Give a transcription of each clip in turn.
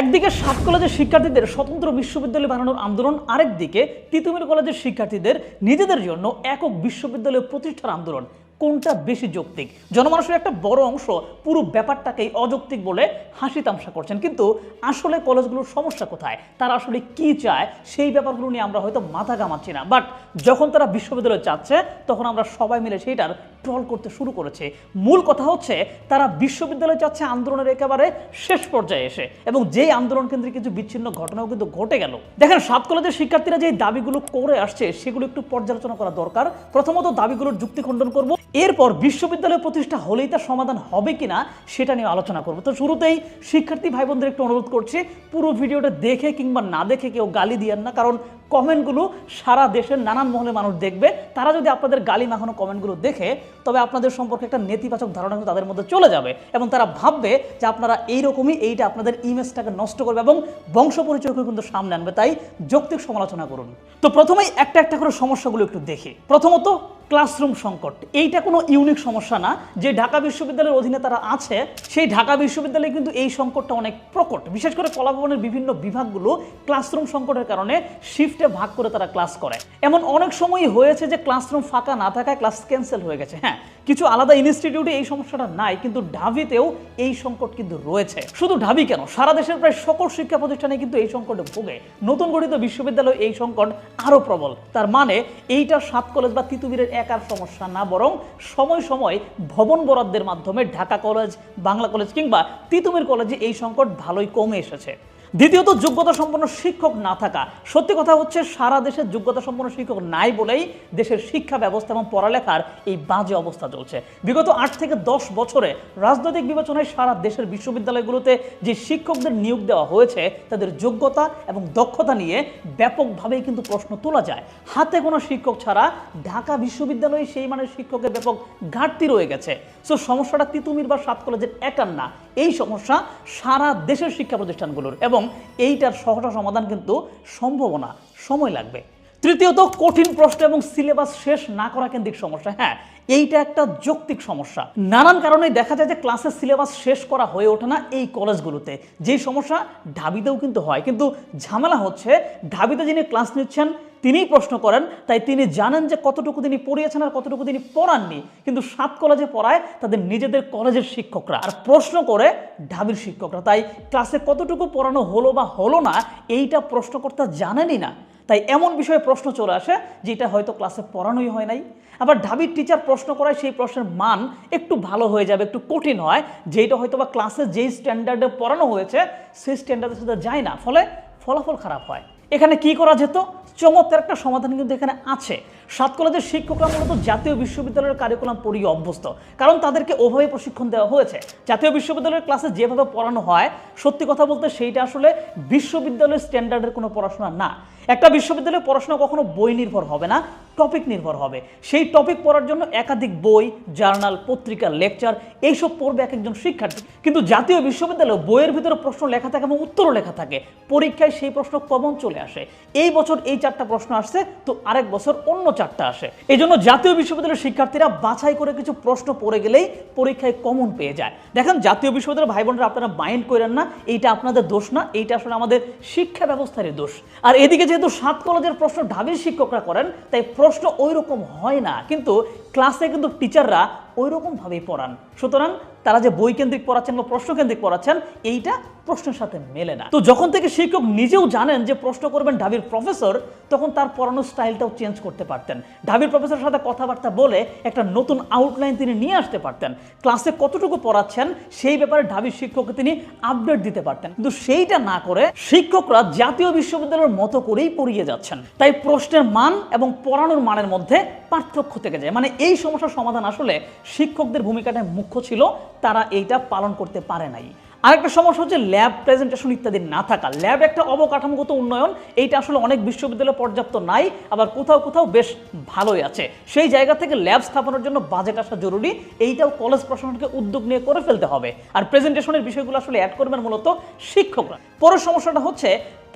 একদিকে সাত কলেজের শিক্ষার্থীদের স্বতন্ত্র বিশ্ববিদ্যালয় বানানোর আন্দোলন আরেকদিকে তিতুমির কলেজের শিক্ষার্থীদের নিজেদের জন্য একক বিশ্ববিদ্যালয় প্রতিষ্ঠার আন্দোলন। কোনটা বেশি যৌক্তিক? জনমানুষের একটা বড় অংশ পুরো ব্যাপারটাকেই অযৌক্তিক বলে হাসি তামসা করছেন। কিন্তু আসলে কলেজগুলোর সমস্যা কোথায়? তারা আসলে কি চায়? সেই ব্যাপারগুলো নিয়ে আমরা হয়তো মাথা ঘামাচ্ছি না। বাট যখন তারা বিশ্ববিদ্যালয় চাচ্ছে তখন আমরা সবাই মিলে সেইটার ট্রল করতে শুরু করেছে। মূল কথা হচ্ছে, তারা বিশ্ববিদ্যালয়ে চাচ্ছে আন্দোলনের একেবারে শেষ পর্যায়ে এসে। এবং যেই আন্দোলন কেন্দ্রে কিছু বিচ্ছিন্ন ঘটনাও কিন্তু ঘটে গেল। দেখেন, সাত কলেজের শিক্ষার্থীরা যে দাবিগুলো করে আসছে, সেগুলো একটু পর্যালোচনা করা দরকার। প্রথমত দাবিগুলোর যুক্তি খণ্ডন করব। এরপর বিশ্ববিদ্যালয় প্রতিষ্ঠা হলেই তার সমাধান হবে কিনা সেটা নিয়ে আলোচনা করব। তো শুরুতেই শিক্ষার্থী ভাই বোনদের একটু অনুরোধ করছি, পুরো ভিডিওটা দেখে কিংবা না দেখে কেউ গালি দিয়েন না, কারণ কমেন্টগুলো সারা দেশের নানান মহলে মানুষ দেখবে। তারা যদি আপনাদের গালি মাখানো কমেন্টগুলো দেখে, তবে আপনাদের সম্পর্কে একটা নেতিবাচক ধারণা কিন্তু তাদের মধ্যে চলে যাবে এবং তারা ভাববে যে আপনারা এইরকমই এইটা আপনাদের ইমেজটাকে নষ্ট করবে এবং বংশ পরিচয়কে কিন্তু সামনে আনবে। তাই যৌক্তিক সমালোচনা করুন। তো প্রথমেই একটা একটা করে সমস্যাগুলো একটু দেখি। প্রথমত ক্লাসরুম সংকট। এইটা কোনো ইউনিক সমস্যা না। যে ঢাকা বিশ্ববিদ্যালয়ের অধীনে তারা আছে, সেই ঢাকা বিশ্ববিদ্যালয়ে কিন্তু এই সংকটটা অনেক প্রকট। বিশেষ করে কলাভবনের বিভিন্ন বিভাগগুলো ক্লাসরুম সংকটের কারণে শিফটে ভাগ করে তারা ক্লাস করে। এমন অনেক সময়ই হয়েছে যে ক্লাসরুম ফাঁকা না থাকায় ক্লাস ক্যান্সেল হয়ে গেছে। হ্যাঁ কিছু আলাদা ইনস্টিটিউটে এই সমস্যাটা নাই, কিন্তু ঢাবিতেও এই সংকট কিন্তু রয়েছে। শুধু ঢাবি কেন, সারা দেশের প্রায় সকল শিক্ষা প্রতিষ্ঠানে কিন্তু এই সংকটে ভোগে। নতুন গঠিত বিশ্ববিদ্যালয় এই সংকট আরও প্রবল। তার মানে এইটা সাত কলেজ বা তিতুমিরের একার সমস্যা না, বরং সময় সময় ভবন বরাদ্দের মাধ্যমে ঢাকা কলেজ, বাংলা কলেজ কিংবা তিতুমির কলেজে এই সংকট ভালোই কমে এসেছে। দ্বিতীয়ত, যোগ্যতা সম্পন্ন শিক্ষক না থাকা। সত্যি কথা হচ্ছে, সারা দেশের যোগ্যতা সম্পন্ন শিক্ষক নাই বলেই দেশের শিক্ষা ব্যবস্থা এবং পড়ালেখার এই বাজে অবস্থা চলছে। বিগত আট থেকে দশ বছরে রাজনৈতিক বিবেচনায় সারা দেশের বিশ্ববিদ্যালয়গুলোতে যে শিক্ষকদের নিয়োগ দেওয়া হয়েছে, তাদের যোগ্যতা এবং দক্ষতা নিয়ে ব্যাপকভাবেই কিন্তু প্রশ্ন তোলা যায়। হাতে কোনো শিক্ষক ছাড়া ঢাকা বিশ্ববিদ্যালয়ে সেই মানের শিক্ষকের ব্যাপক ঘাটতি রয়ে গেছে। সো সমস্যাটা তিতুমির বা সাত কলেজের একার না। এই সমস্যা সারা দেশের শিক্ষা প্রতিষ্ঠানগুলোর এবং এইটার সহটা সমাধান কিন্তু সম্ভাবনা সময় লাগবে। তৃতীয়ত, কঠিন প্রশ্ন এবং সিলেবাস শেষ না করা কেন্দ্রিক সমস্যা। হ্যাঁ এইটা একটা যৌক্তিক সমস্যা। নানান কারণে দেখা যায় যে ক্লাসের সিলেবাস শেষ করা হয়ে ওঠে না এই কলেজগুলোতে। যেই সমস্যা ঢাবিতেও কিন্তু হয়। কিন্তু ঝামেলা হচ্ছে, ঢাবিতে যিনি ক্লাস নিচ্ছেন তিনিই প্রশ্ন করেন, তাই তিনি জানেন যে কতটুকু তিনি পড়িয়েছেন আর কতটুকু তিনি পড়াননি। কিন্তু সাত কলেজে পড়ায় তাদের নিজেদের কলেজের শিক্ষকরা আর প্রশ্ন করে ঢাবির শিক্ষকরা। তাই ক্লাসে কতটুকু পড়ানো হলো বা হলো না, এইটা প্রশ্নকর্তা জানেনই না। তাই এমন বিষয়ে প্রশ্ন চলে আসে যেটা হয়তো ক্লাসে পড়ানোই হয় নাই। আবার ঢাবির টিচার প্রশ্ন করায় সেই প্রশ্নের মান একটু ভালো হয়ে যাবে, একটু কঠিন হয় যেটা হয়তো বা ক্লাসে যেই স্ট্যান্ডার্ডে পড়ানো হয়েছে, সেই স্ট্যান্ডার্ডের সাথে যায় না। ফলে ফলাফল খারাপ হয়। এখানে কি করা যেত? চমৎকার একটা সমাধান কিন্তু এখানে আছে। সাত কলেজের শিক্ষকরা মূলত জাতীয় বিশ্ববিদ্যালয়ের কারিকুলাম পড়িয়ে অভ্যস্ত। কারণ তাদেরকে ওভাবে প্রশিক্ষণ দেওয়া হয়েছে। জাতীয় বিশ্ববিদ্যালয়ের ক্লাসে যেভাবে পড়ানো হয়, সত্যি কথা বলতে সেইটা আসলে বিশ্ববিদ্যালয়ের স্ট্যান্ডার্ডের কোনো পড়াশোনা না। একটা বিশ্ববিদ্যালয়ে পড়াশোনা কখনো বই নির্ভর হবে না টপিক নির্ভর হবে। সেই টপিক পড়ার জন্য একাধিক বই জার্নাল পত্রিকা লেকচার এইসব পড়বে এক একজন শিক্ষার্থী। কিন্তু জাতীয় বিশ্ববিদ্যালয়ে বইয়ের ভিতরে প্রশ্ন লেখা থাকে এবং উত্তরও লেখা থাকে। পরীক্ষায় সেই প্রশ্ন কমন চলে আসে। এই বছর এই চারটা প্রশ্ন আসছে, তো আরেক বছর অন্য চারটা আসে। এই জন্য জাতীয় বিশ্ববিদ্যালয়ের শিক্ষার্থীরা বাছাই করে কিছু প্রশ্ন পড়ে গেলেই পরীক্ষায় কমন পেয়ে যায়। দেখেন, জাতীয় বিশ্ববিদ্যালয়ের ভাই বোনরা আপনারা মাইন্ড করেন না, এইটা আপনাদের দোষ না, এইটা আসলে আমাদের শিক্ষা ব্যবস্থারই দোষ। আর এদিকে যেহেতু সাত কলেজের প্রশ্ন ঢাবির শিক্ষকরা করেন তাই প্রশ্ন ওই রকম হয় না। কিন্তু ক্লাসে কিন্তু টিচাররা ওই রকমভাবেই পড়ান। সুতরাং তারা যে বই কেন্দ্রিক পড়াচ্ছেন বা প্রশ্ন কেন্দ্রিক পড়াচ্ছেন, এইটা প্রশ্নের সাথে মেলে না। তো যখন থেকে শিক্ষক নিজেও জানেন যে প্রশ্ন করবেন ঢাবির প্রফেসর তখন তার পড়ানোর স্টাইলটাও চেঞ্জ করতে পারতেন। ঢাবির প্রফেসরের সাথে কথাবার্তা বলে একটা নতুন আউটলাইন তিনি নিয়ে আসতে পারতেন। ক্লাসে কতটুকু পড়াচ্ছেন, সেই ব্যাপারে ঢাবির শিক্ষককে তিনি আপডেট দিতে পারতেন। কিন্তু সেইটা না করে শিক্ষকরা জাতীয় বিশ্ববিদ্যালয়ের মতো করেই পড়িয়ে যাচ্ছেন। তাই প্রশ্নের মান এবং পড়ানোর মানের মধ্যে পার্থক্য থেকে যায়। মানে এই সমস্যার সমাধান আসলে শিক্ষকদের ভূমিকাটা মুখ্য ছিল, তারা এইটা পালন করতে পারে নাই। আরেকটা সমস্যা হচ্ছে ল্যাব প্রেজেন্টেশন ইত্যাদি না থাকা। ল্যাব একটা অবকাঠামোগত উন্নয়ন, এইটা আসলে অনেক বিশ্ববিদ্যালয়ে পর্যাপ্ত নাই, আবার কোথাও কোথাও বেশ ভালোই আছে। সেই জায়গা থেকে ল্যাব স্থাপনের জন্য বাজেট আসা জরুরি, এইটাও কলেজ প্রশাসনকে উদ্যোগ নিয়ে করে ফেলতে হবে। আর প্রেজেন্টেশনের বিষয়গুলো আসলে অ্যাড করবেন মূলত শিক্ষকরা। পরের সমস্যাটা হচ্ছে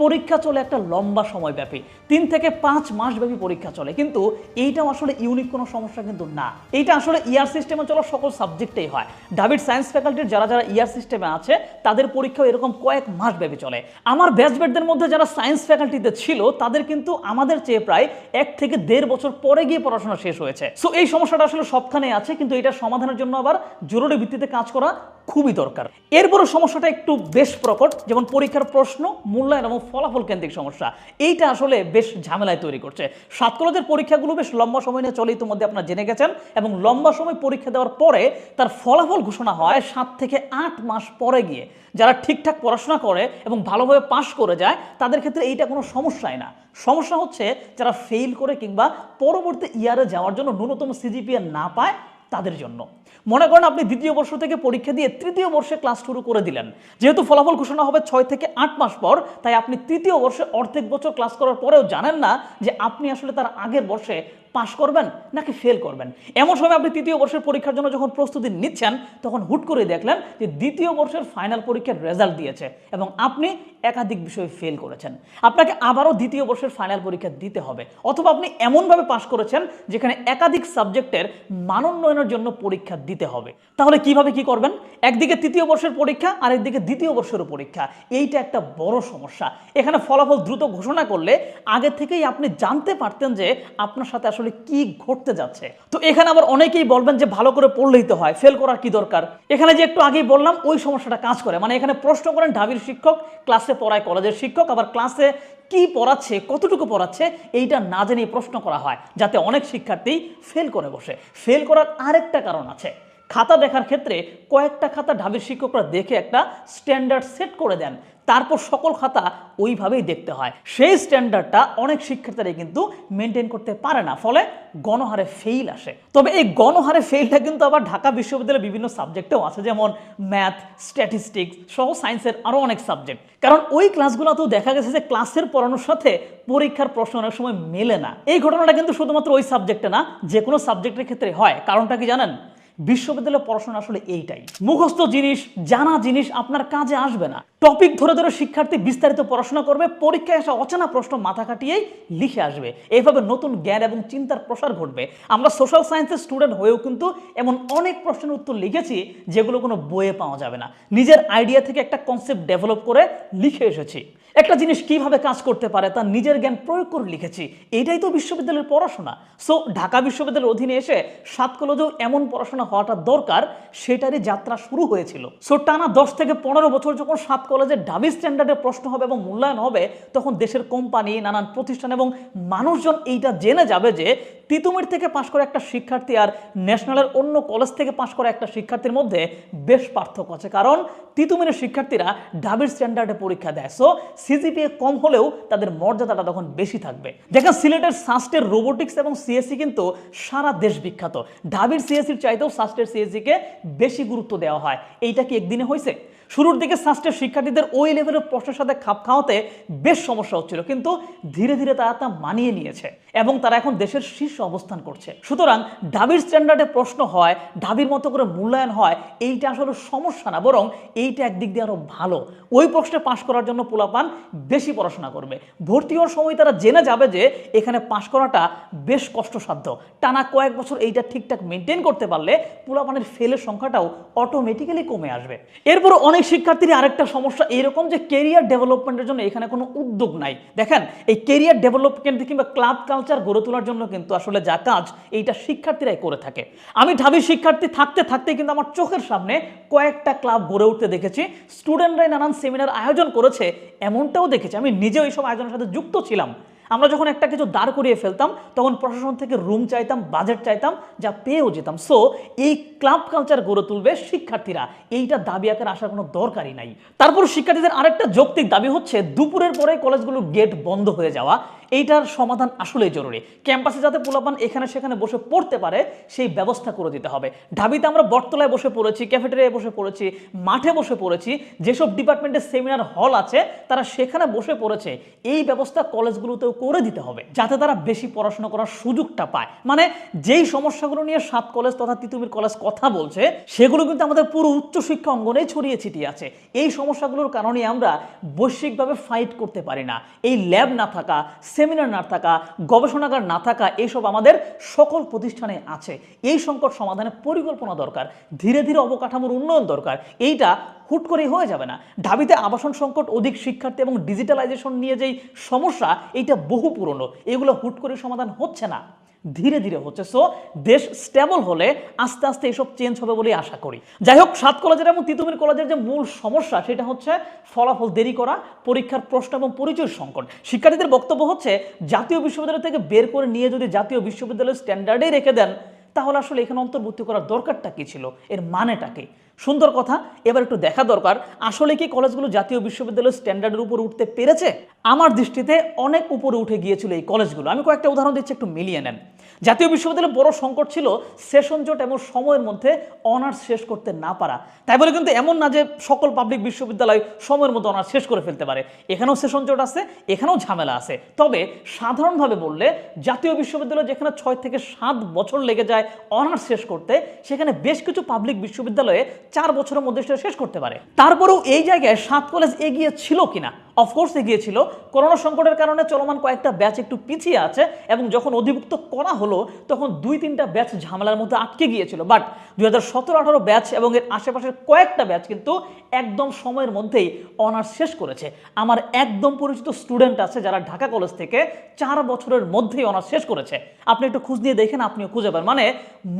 পরীক্ষা চলে একটা লম্বা সময় ব্যাপী তিন থেকে পাঁচ মাস ব্যাপী পরীক্ষা চলে। কিন্তু এইটাও আসলে ইউনিক কোনো সমস্যা কিন্তু না। এইটা আসলে ইয়ার সিস্টেমে চলা সকল সাবজেক্টেই হয়। ডাভিড সায়েন্স ফ্যাকাল্টির যারা যারা ইয়ার সিস্টেমে আছে, তাদের পরীক্ষাও এরকম কয়েক মাস ব্যাপী চলে। আমার ব্যাচমেটদের মধ্যে যারা সায়েন্স ফ্যাকাল্টিতে ছিল, তাদের কিন্তু আমাদের চেয়ে প্রায় এক থেকে দেড় বছর পরে গিয়ে পড়াশোনা শেষ হয়েছে। সো এই সমস্যাটা আসলে সবখানে আছে, কিন্তু এটা সমাধানের জন্য আবার জরুরি ভিত্তিতে কাজ করা খুবই দরকার। এরপরও সমস্যাটা একটু বেশ প্রকট, যেমন পরীক্ষার প্রশ্ন, মূল্যায়ন এবং ফলাফল কেন্দ্রিক সমস্যা। এইটা আসলে বেশ ঝামেলায় তৈরি করছে। সাত কলেজের পরীক্ষাগুলো বেশ লম্বা সময় নিয়ে চলে ইতিমধ্যে আপনারা জেনে গেছেন এবং লম্বা সময় পরীক্ষা দেওয়ার পরে তার ফলাফল ঘোষণা হয় সাত থেকে আট মাস পরে গিয়ে। যারা ঠিকঠাক পড়াশোনা করে এবং ভালোভাবে পাশ করে যায়, তাদের ক্ষেত্রে এইটা কোনো সমস্যাই না। সমস্যা হচ্ছে যারা ফেল করে কিংবা পরবর্তী ইয়ারে যাওয়ার জন্য ন্যূনতম সিজিপিএ না পায় তাদের জন্য। মনে করেন আপনি দ্বিতীয় বর্ষ থেকে পরীক্ষা দিয়ে তৃতীয় বর্ষে ক্লাস শুরু করে দিলেন। যেহেতু ফলাফল ঘোষণা হবে ছয় থেকে আট মাস পর, তাই আপনি তৃতীয় বর্ষে অর্ধেক বছর ক্লাস করার পরেও জানেন না যে আপনি আসলে তার আগের বর্ষে পাশ করবেন নাকি ফেল করবেন? এমন সময় আপনি তৃতীয় বর্ষের পরীক্ষার জন্য যখন প্রস্তুতি নিচ্ছেন, তখন হুট করে দেখলেন যে দ্বিতীয় বর্ষের ফাইনাল পরীক্ষার রেজাল্ট দিয়েছে এবং আপনি একাধিক বিষয়ে ফেল করেছেন। আপনাকে আবারও দ্বিতীয় বর্ষের ফাইনাল পরীক্ষা দিতে হবে। অথবা আপনি এমনভাবে পাশ করেছেন যেখানে একাধিক সাবজেক্টের মানোন্নয়নের জন্য পরীক্ষা দিতে হবে। তাহলে কীভাবে কি করবেন? একদিকে তৃতীয় বর্ষের পরীক্ষা, আর একদিকে দ্বিতীয় বর্ষেরও পরীক্ষা। এইটা একটা বড় সমস্যা। এখানে ফলাফল দ্রুত ঘোষণা করলে আগে থেকেই আপনি জানতে পারতেন যে আপনার সাথে আসলে কি ঘটতে যাচ্ছে? তো এখানে আবার অনেকেই বলবেন যে ভালো করে পড়লেই তো হয় ফেল করার কি দরকার? এখানে যে একটু আগেই বললাম, ওই সমস্যাটা কাজ করে। মানে এখানে প্রশ্ন করেন ঢাবির শিক্ষক ক্লাসে পড়ায় কলেজের শিক্ষক, আবার ক্লাসে কি পড়াচ্ছে, কতটুকু পড়াচ্ছে, এইটা না জেনেই প্রশ্ন করা হয়, যাতে অনেক শিক্ষার্থী ফেল করে বসে। ফেল করার আরেকটা কারণ আছে। খাতা দেখার ক্ষেত্রে কয়েকটা খাতা ঢাবির শিক্ষকরা দেখে একটা স্ট্যান্ডার্ড সেট করে দেন। তারপর সকল খাতা ওইভাবেই দেখতে হয়। সেই স্ট্যান্ডার্ডটা অনেক শিক্ষার্থীরা কিন্তু মেনটেন করতে পারে না, ফলে গণহারে ফেইল আসে। তবে এই গণহারে ফেইলটা কিন্তু আবার ঢাকা বিশ্ববিদ্যালয়ের বিভিন্ন সাবজেক্টেও আছে, যেমন ম্যাথ স্ট্যাটিস্টিক্স সহ সায়েন্সের আরও অনেক সাবজেক্ট কারণ ওই ক্লাসগুলোতেও দেখা গেছে যে ক্লাসের পড়ানোর সাথে পরীক্ষার প্রশ্ন অনেক সময় মেলে না। এই ঘটনাটা কিন্তু শুধুমাত্র ওই সাবজেক্টে না, যে কোনো সাবজেক্টের ক্ষেত্রে হয়। কারণটা কি জানেন? বিশ্ববিদ্যালয়ের পড়াশোনা আসলে এইটাই। মুখস্থ জিনিস, জানা জিনিস আপনার কাজে আসবে না। টপিক ধরে ধরে শিক্ষার্থী বিস্তারিত পড়াশোনা করবে, পরীক্ষায় আসা অচেনা প্রশ্ন মাথা কাটিয়েই লিখে আসবে। এইভাবে নতুন জ্ঞান এবং চিন্তার প্রসার ঘটবে। আমরা সোশ্যাল সায়েন্সের স্টুডেন্ট হয়েও কিন্তু এমন অনেক প্রশ্নের উত্তর লিখেছি যেগুলো কোনো বইয়ে পাওয়া যাবে না। নিজের আইডিয়া থেকে একটা কনসেপ্ট ডেভেলপ করে লিখে এসেছি। একটা জিনিস কীভাবে কাজ করতে পারে তার নিজের জ্ঞান প্রয়োগ করে লিখেছি। এটাই তো বিশ্ববিদ্যালয়ের পড়াশোনা। সো ঢাকা বিশ্ববিদ্যালয়ের অধীনে এসে সাত কলেজেও এমন পড়াশোনা হওয়াটা দরকার, সেটারই যাত্রা শুরু হয়েছিল। সো টানা দশ থেকে পনেরো বছর যখন সাত কলেজে ডাবি স্ট্যান্ডার্ডে প্রশ্ন হবে এবং মূল্যায়ন হবে, তখন দেশের কোম্পানি নানান প্রতিষ্ঠান এবং মানুষজন এইটা জেনে যাবে যে তিতুমির থেকে পাশ করা একটা শিক্ষার্থী আর ন্যাশনালের অন্য কলেজ থেকে পাশ করা একটা শিক্ষার্থীর মধ্যে বেশ পার্থক্য আছে। কারণ তিতুমিরের শিক্ষার্থীরা ডাবির স্ট্যান্ডার্ডে পরীক্ষা দেয়। সো সিজিপিএ কম হলেও তাদের মর্যাদাটা তখন বেশি থাকবে। দেখেন, সিলেটের সাস্টের রোবোটিক্স এবং সিএসসি কিন্তু সারা দেশ বিখ্যাত। ডাবির সিএসসির চাইতেও সাস্টের সিএসসিকে বেশি গুরুত্ব দেওয়া হয়। এইটা কি একদিনে হয়েছে? শুরুর দিকে সাস্টের শিক্ষার্থীদের ওই লেভেলের প্রশ্নের সাথে খাপ খাওয়াতে বেশ সমস্যা হচ্ছিল, কিন্তু ধীরে ধীরে তারা তা মানিয়ে নিয়েছে এবং তারা এখন দেশের শীর্ষ অবস্থান করছে। সুতরাং ঢাবির স্ট্যান্ডার্ডে প্রশ্ন হয়, ঢাবির মতো করে মূল্যায়ন হয়, এইটা আসলে সমস্যা না, বরং এইটা একদিক দিয়ে আরও ভালো। ওই প্রশ্নে পাশ করার জন্য পোলাপান বেশি পড়াশোনা করবে। ভর্তি হওয়ার সময় তারা জেনে যাবে যে এখানে পাশ করাটা বেশ কষ্টসাধ্য। টানা কয়েক বছর এইটা ঠিকঠাক মেনটেন করতে পারলে পোলাপানের ফেলের সংখ্যাটাও অটোমেটিক্যালি কমে আসবে। এরপর অনেক শিক্ষার্থীর আরেকটা সমস্যা এরকম যে কেরিয়ার ডেভেলপমেন্টের জন্য এখানে কোনো উদ্যোগ নাই। দেখেন, এই কেরিয়ার ডেভেলপমেন্ট কিংবা ক্লাব কালচার গড়ে তোলার জন্য কিন্তু আসলে যা কাজ, এইটা শিক্ষার্থীরাই করে থাকে। আমি ঢাবি শিক্ষার্থী থাকতে থাকতে কিন্তু আমার চোখের সামনে কয়েকটা ক্লাব গড়ে উঠতে দেখেছি। স্টুডেন্টরাই নানান সেমিনার আয়োজন করেছে, এমনটাও দেখেছি। আমি নিজেও এইসব আয়োজনের সাথে যুক্ত ছিলাম। আমরা যখন একটা কিছু দাঁড় করিয়ে ফেলতাম, তখন প্রশাসন থেকে রুম চাইতাম বাজেট চাইতাম, যা পেয়েও যেতাম। সো এই ক্লাব কালচার গড়ে তুলবে শিক্ষার্থীরা। এইটা দাবি আকার আসার কোনো দরকারই নাই। তারপর শিক্ষার্থীদের আরেকটা যৌক্তিক দাবি হচ্ছে, দুপুরের পরে কলেজগুলোর গেট বন্ধ হয়ে যাওয়া। এইটার সমাধান আসলেই জরুরি। ক্যাম্পাসে যাতে পোলাপান এখানে সেখানে বসে পড়তে পারে, সেই ব্যবস্থা করে দিতে হবে। ঢাবিতে আমরা বটতলায় বসে পড়েছি, ক্যাফেটেরিয়ায় বসে পড়েছি, মাঠে বসে পড়েছি, যেসব ডিপার্টমেন্টের সেমিনার হল আছে, তারা সেখানে বসে পড়েছে, এই ব্যবস্থা কলেজগুলোতেও করে দিতে হবে, যাতে তারা বেশি পড়াশোনা করার সুযোগটা পায়। মানে যেই সমস্যাগুলো নিয়ে সাত কলেজ তথা তিতুমির কলেজ কথা বলছে, সেগুলো কিন্তু আমাদের পুরো উচ্চশিক্ষা অঙ্গনেই ছড়িয়ে ছিটিয়ে আছে। এই সমস্যাগুলোর কারণে আমরা বৈশ্বিকভাবে ফাইট করতে পারি না। এই ল্যাব না থাকা সেমিনার না থাকা, গবেষণাগার না থাকা এইসব আমাদের সকল প্রতিষ্ঠানে আছে। এই সংকট সমাধানের পরিকল্পনা দরকার, ধীরে ধীরে অবকাঠামোর উন্নয়ন দরকার। এইটা হুট করে হয়ে যাবে না। ঢাবিতে আবাসন সংকট, অধিক শিক্ষার্থী এবং ডিজিটালাইজেশন নিয়ে যেই সমস্যা, এইটা বহু পুরনো। এগুলো হুট করে সমাধান হচ্ছে না। ধীরে ধীরে হচ্ছে। সো দেশ স্টেবল হলে আস্তে আস্তে এসব চেঞ্জ হবে বলেই আশা করি। যাই হোক, সাত কলেজের এবং তিতুমির কলেজের যে মূল সমস্যা সেটা হচ্ছে ফলাফল দেরি করা, পরীক্ষার প্রশ্ন এবং পরিচয় সংকট। শিক্ষার্থীদের বক্তব্য হচ্ছে, জাতীয় বিশ্ববিদ্যালয় থেকে বের করে নিয়ে যদি জাতীয় বিশ্ববিদ্যালয়ের স্ট্যান্ডার্ডেই রেখে দেন, তাহলে আসলে এখানে অন্তর্ভুক্তি করার দরকারটা কি ছিল? এর মানেটা কি? সুন্দর কথা, এবার একটু দেখা দরকার, আসলে কি কলেজগুলো জাতীয় বিশ্ববিদ্যালয়ের স্ট্যান্ডার্ডের উপর উঠতে পেরেছে? আমার দৃষ্টিতে অনেক উপরে উঠে গিয়েছিল এই কলেজগুলো। আমি কয়েকটা উদাহরণ দিচ্ছি, একটু মিলিয়ে নেন। জাতীয় বিশ্ববিদ্যালয়ে বড় সংকট ছিল সেশন জট এবং সময়ের মধ্যে অনার্স শেষ করতে না পারা। তাই বলে কিন্তু এমন না যে সকল পাবলিক বিশ্ববিদ্যালয় সময়ের মধ্যে অনার্স শেষ করে ফেলতে পারে। এখানেও সেশন জট আছে, এখানেও ঝামেলা আছে। তবে সাধারণভাবে বললে জাতীয় বিশ্ববিদ্যালয় যেখানে ছয় থেকে সাত বছর লেগে যায় অনার্স শেষ করতে, সেখানে বেশ কিছু পাবলিক বিশ্ববিদ্যালয়ে চার বছরের মধ্যে সেটা শেষ করতে পারে। তারপরেও এই জায়গায় সাত কলেজ এগিয়ে ছিল কিনা অফকোর্স এগিয়ে ছিল করোনা সংকটের কারণে চলমান কয়েকটা ব্যাচ একটু পিছিয়ে আছে এবং যখন অধিভুক্ত করা হলো, তখন দুই তিনটা ব্যাচ ঝামেলার মধ্যে আটকে গিয়েছিল। বাট দুই হাজার সতেরো ব্যাচ এবং এর আশেপাশের কয়েকটা ব্যাচ কিন্তু একদম সময়ের মধ্যেই অনার্স শেষ করেছে। আমার একদম পরিচিত স্টুডেন্ট আছে যারা ঢাকা কলেজ থেকে চার বছরের মধ্যেই অনার্স শেষ করেছে। আপনি একটু খুঁজ নিয়ে দেখেন, আপনিও খুঁজে পান। মানে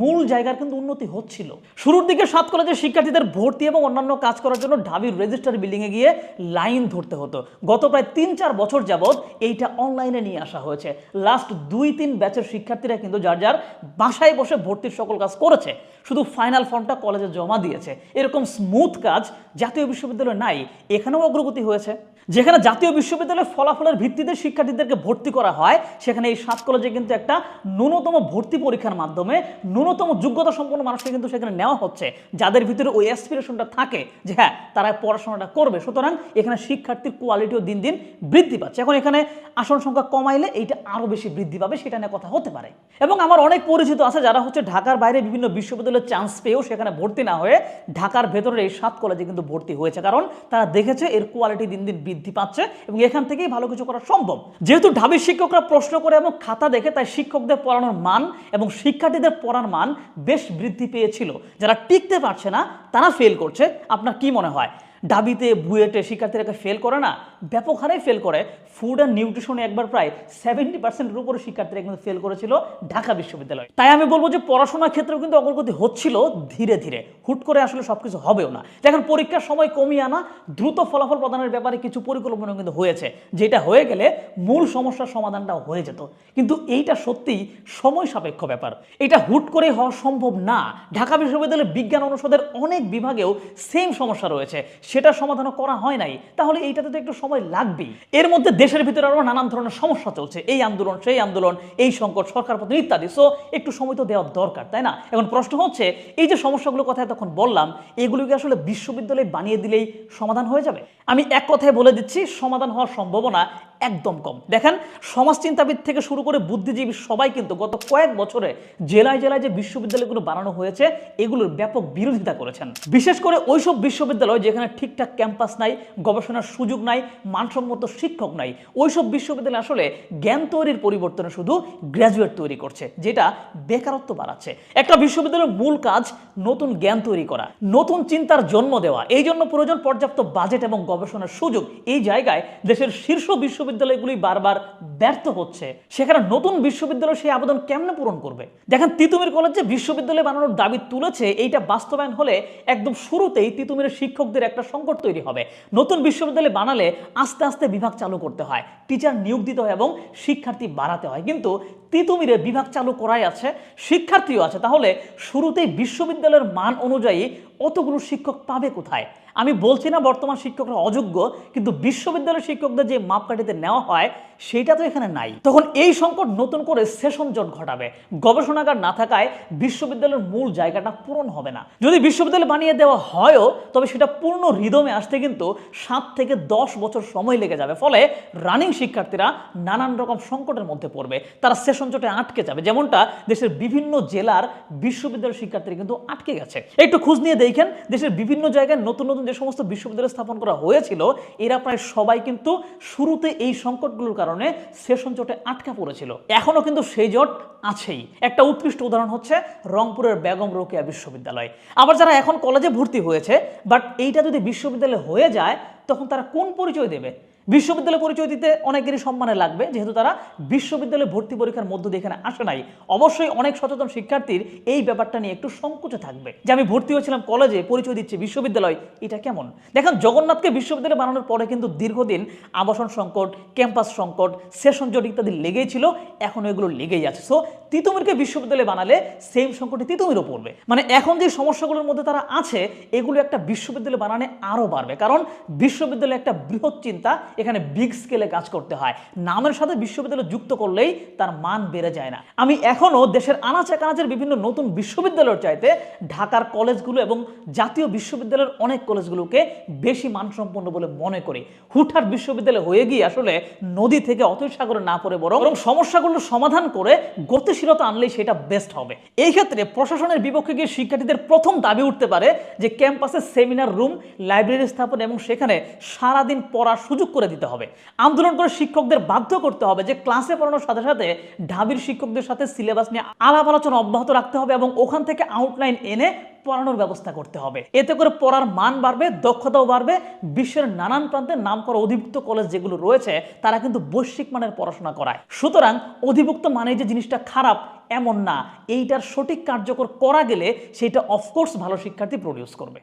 মূল জায়গার কিন্তু উন্নতি হচ্ছিল। শুরুর দিকে সাত কলেজের শিক্ষার্থীদের ভর্তি এবং অন্যান্য কাজ করার জন্য ঢাবির রেজিস্টার বিল্ডিংয়ে গিয়ে লাইন ধরতে হতো। গত প্রায় তিন চার বছর যাবৎ এইটা অনলাইনে নিয়ে আসা হয়েছে। লাস্ট দুই তিন ব্যাচের শিক্ষার্থীরা কিন্তু যার যার বাসায় বসে ভর্তির সকল কাজ করেছে। শুধু ফাইনাল ফর্মটা কলেজে জমা দিয়েছে। এরকম স্মুথ কাজ জাতীয় বিশ্ববিদ্যালয়ে নাই, এখানেও অগ্রগতি হয়েছে। যেখানে জাতীয় বিশ্ববিদ্যালয়ের ফলাফলের ভিত্তিতে শিক্ষার্থীদেরকে ভর্তি করা হয়, সেখানে এই সাত কলেজে কিন্তু একটা ন্যূনতম ভর্তি পরীক্ষার মাধ্যমে ন্যূনতম যোগ্যতা সম্পন্ন মানুষকে কিন্তু সেখানে নেওয়া হচ্ছে। যাদের ভিতরে ওই অ্যাসপিরেশনটা থাকে যে হ্যাঁ তারা পড়াশোনাটা করবে, সুতরাং এখানে শিক্ষার্থীর কোয়ালিটিও দিন দিন বৃদ্ধি পাচ্ছে। এখন এখানে আসন সংখ্যা কমাইলে এইটা আরও বেশি বৃদ্ধি পাবে, সেটা নিয়ে কথা হতে পারে। এবং আমার অনেক পরিচিত আছে যারা হচ্ছে ঢাকার বাইরে বিভিন্ন বিশ্ববিদ্যালয়ের চান্স পেয়েও সেখানে ভর্তি না হয়ে ঢাকার ভেতরের এই সাত কলেজে কিন্তু ভর্তি হয়েছে। কারণ তারা দেখেছে এর কোয়ালিটি দিন দিন বৃদ্ধি পাচ্ছে এবং এখান থেকেই ভালো কিছু করা সম্ভব। যেহেতু ঢাবির শিক্ষকরা প্রশ্ন করে এবং খাতা দেখে, তাই শিক্ষকদের পড়ানোর মান এবং শিক্ষার্থীদের পড়ার মান বেশ বৃদ্ধি পেয়েছিল। যারা টিকতে পারছে না, তারা ফেল করছে। আপনার কি মনে হয়? ডাবিতে, বুয়েটে শিক্ষার্থীরা ফেল করে না ব্যাপক হারে ফেল করে ফুড অ্যান্ড নিউট্রিশনে একবার প্রায় সেভেন্টি পার্সেন্টের উপরে শিক্ষার্থীরা কিন্তু ফেল করেছিল ঢাকা বিশ্ববিদ্যালয়। তাই আমি বলব যে পড়াশোনার ক্ষেত্রেও কিন্তু অগ্রগতি হচ্ছিল ধীরে ধীরে। হুট করে আসলে সব কিছু হবেও না। দেখেন পরীক্ষার সময় কমিয়ে আনা, দ্রুত ফলাফল প্রদানের ব্যাপারে কিছু পরিকল্পনা কিন্তু হয়েছে। যেটা হয়ে গেলে মূল সমস্যার সমাধানটাও হয়ে যেত। কিন্তু এইটা সত্যিই সময় সাপেক্ষ ব্যাপার। এটা হুট করে হওয়া সম্ভব না। ঢাকা বিশ্ববিদ্যালয়ের বিজ্ঞান অনুষদের অনেক বিভাগেও সেম সমস্যা রয়েছে। সেটা সমাধানও করা হয় নাই, তাহলে এইটাতে তো একটু সময় লাগবেই। এর মধ্যে দেশের ভিতরে আরও নানান ধরনের সমস্যা চলছে। এই আন্দোলন, সেই আন্দোলন, এই সংকট, সরকার পতন ইত্যাদি সো একটু সময় তো দেওয়ার দরকার, তাই না? এখন প্রশ্ন হচ্ছে, এই যে সমস্যাগুলোর কথা তখন বললাম এগুলোকে আসলে বিশ্ববিদ্যালয়ে বানিয়ে দিলেই সমাধান হয়ে যাবে? আমি এক কথায় বলে দিচ্ছি, সমাধান হওয়ার সম্ভাবনা একদম কম। দেখেন সমাজ চিন্তাবিদ থেকে শুরু করে বুদ্ধিজীবী সবাই কিন্তু গত কয়েক বছরে জেলায় জেলায় যে বিশ্ববিদ্যালয়গুলো বানানো হয়েছে, এগুলোর ব্যাপক বিরোধিতা করেছেন। বিশেষ করে ওইসব বিশ্ববিদ্যালয় যেখানে ঠিকঠাক ক্যাম্পাস নাই, গবেষণার সুযোগ নাই, মানসম্মত শিক্ষক নাই, ওইসব বিশ্ববিদ্যালয় আসলে জ্ঞান তৈরির পরিবর্তনে শুধু গ্র্যাজুয়েট তৈরি করছে, যেটা বেকারত্ব বাড়াচ্ছে। একটা বিশ্ববিদ্যালয়ের মূল কাজ নতুন জ্ঞান তৈরি করা, নতুন চিন্তার জন্ম দেওয়া। এই জন্য প্রয়োজন পর্যাপ্ত বাজেট এবং গবেষণার সুযোগ। এই জায়গায় দেশের শীর্ষ বিশ্ববিদ্যালয়গুলি বারবার ব্যর্থ হচ্ছে। সেখানে নতুন বিশ্ববিদ্যালয় সেই আবেদন কেমনে পূরণ করবে? দেখেন, তিতুমির কলেজ বিশ্ববিদ্যালয় বানানোর দাবি তুলেছে, এইটা বাস্তবায়ন হলে একদম শুরুতেই তিতুমিরের শিক্ষকদের একটা সংকট তৈরি হবে। নতুন বিশ্ববিদ্যালয় বানালে আস্তে আস্তে বিভাগ চালু করতে হয়, টিচার নিয়োগ দিতে হয় এবং শিক্ষার্থী বাড়াতে হয়। কিন্তু তিতুমিরে বিভাগ চালু করাই আছে, শিক্ষার্থীও আছে। তাহলে শুরুতেই বিশ্ববিদ্যালয়ের মান অনুযায়ী অতগুলো শিক্ষক পাবে কোথায়? আমি বলছি না বর্তমান শিক্ষকরা অযোগ্য, কিন্তু বিশ্ববিদ্যালয়ের শিক্ষকদের যে মাপকাঠিতে নেওয়া হয় সেটা তো এখানে নাই। তখন এই সংকট নতুন করে সেশন জট ঘটাবে। গবেষণাগার না থাকায় বিশ্ববিদ্যালয়ের মূল জায়গাটা পূরণ হবে না। যদি বিশ্ববিদ্যালয় বানিয়ে দেওয়া হয়ও, তবে সেটা পূর্ণ হৃদমে আসতে কিন্তু সাত থেকে দশ বছর সময় লেগে যাবে। ফলে রানিং শিক্ষার্থীরা নানান রকম সংকটের মধ্যে পড়বে। তারা সেশন জটে আটকে যাবে। যেমনটা দেশের বিভিন্ন জেলার বিশ্ববিদ্যালয় শিক্ষার্থীরা কিন্তু আটকে গেছে। একটু খোঁজ নিয়ে দেখেন, দেশের বিভিন্ন জায়গায় নতুন নতুন যে সমস্ত বিশ্ববিদ্যালয় স্থাপন করা হয়েছিল, এরা প্রায় সবাই কিন্তু শুরুতে এই সংকটগুলোর কারণে সেশন জটে আটকা পড়েছিল। এখনও কিন্তু সেই জট আছেই। একটা উৎকৃষ্ট উদাহরণ হচ্ছে রংপুরের বেগম রোকেয়া বিশ্ববিদ্যালয়। আবার যারা এখন কলেজে ভর্তি হয়েছে বাট এইটা যদি বিশ্ববিদ্যালয় হয়ে যায়, তখন তারা কোন পরিচয় দেবে? বিশ্ববিদ্যালয় পরিচয় দিতে অনেকেরই সম্মানে লাগবে, যেহেতু তারা বিশ্ববিদ্যালয়ে ভর্তি পরীক্ষার মধ্য দিয়ে এখানে আসে নাই। অবশ্যই অনেক সচেতন শিক্ষার্থীর এই ব্যাপারটা নিয়ে একটু সংকোচে থাকবে। যে আমি ভর্তি হয়েছিলাম কলেজে, পরিচয় দিচ্ছে বিশ্ববিদ্যালয়, এটা কেমন? দেখেন, জগন্নাথকে বিশ্ববিদ্যালয় বানানোর পরে কিন্তু দীর্ঘদিন আবাসন সংকট, ক্যাম্পাস সংকট, সেশন জট ইত্যাদি লেগেই ছিল এখন এগুলো লেগেই আছে। সো তিতুমিরকে বিশ্ববিদ্যালয় বানালে সেম সংকটে তিতুমিরও পড়বে। মানে এখন যে সমস্যাগুলোর মধ্যে তারা আছে, এগুলো একটা বিশ্ববিদ্যালয় বানানে আরও বাড়বে। কারণ বিশ্ববিদ্যালয় একটা বৃহৎ চিন্তা, এখানে বিগ স্কেলে কাজ করতে হয়। নামের সাথে বিশ্ববিদ্যালয় যুক্ত করলেই তার মান বেড়ে যায় না। আমি এখনও দেশের আনাচে কানাচের বিভিন্ন নতুন বিশ্ববিদ্যালয়ের চাইতে ঢাকার কলেজগুলো এবং জাতীয় বিশ্ববিদ্যালয়ের অনেক কলেজগুলোকে বেশি মানসম্পন্ন বলে মনে করি। হুটহাট বিশ্ববিদ্যালয় হয়ে গিয়ে আসলে নদী থেকে অতই সাগরে না পড়ে বরং বরং সমস্যাগুলো সমাধান করে গতিশীলতা আনলেই সেটা বেস্ট হবে। এই ক্ষেত্রে প্রশাসনের বিপক্ষে গিয়ে শিক্ষার্থীদের প্রথম দাবি উঠতে পারে যে ক্যাম্পাসে সেমিনার রুম, লাইব্রেরি স্থাপন এবং সেখানে সারাদিন পড়ার সুযোগ করে দিতে হবে। আন্দোলন করে শিক্ষকদের বাধ্য করতে হবে যে ক্লাসে পড়ানোর সাথে সাথে ঢাবির শিক্ষকদের সাথে সিলেবাস নিয়ে আলাপ আলোচনা অব্যাহত রাখতে হবে এবং ওখান থেকে আউটলাইন এনে পড়ানোর ব্যবস্থা করতে হবে। এতে করে পড়ার মান বাড়বে, দক্ষতাও বাড়বে। বিশ্বের নানান প্রান্তে নাম করা অধিভুক্ত কলেজ যেগুলো রয়েছে, তারা কিন্তু বৈশ্বিক মানের পড়াশোনা করায়। সুতরাং অধিভুক্ত মানে যে জিনিসটা খারাপ, এমন না। এইটার সঠিক কার্যকর করা গেলে সেটা অফকোর্স ভালো শিক্ষার্থী প্রডিউস করবে।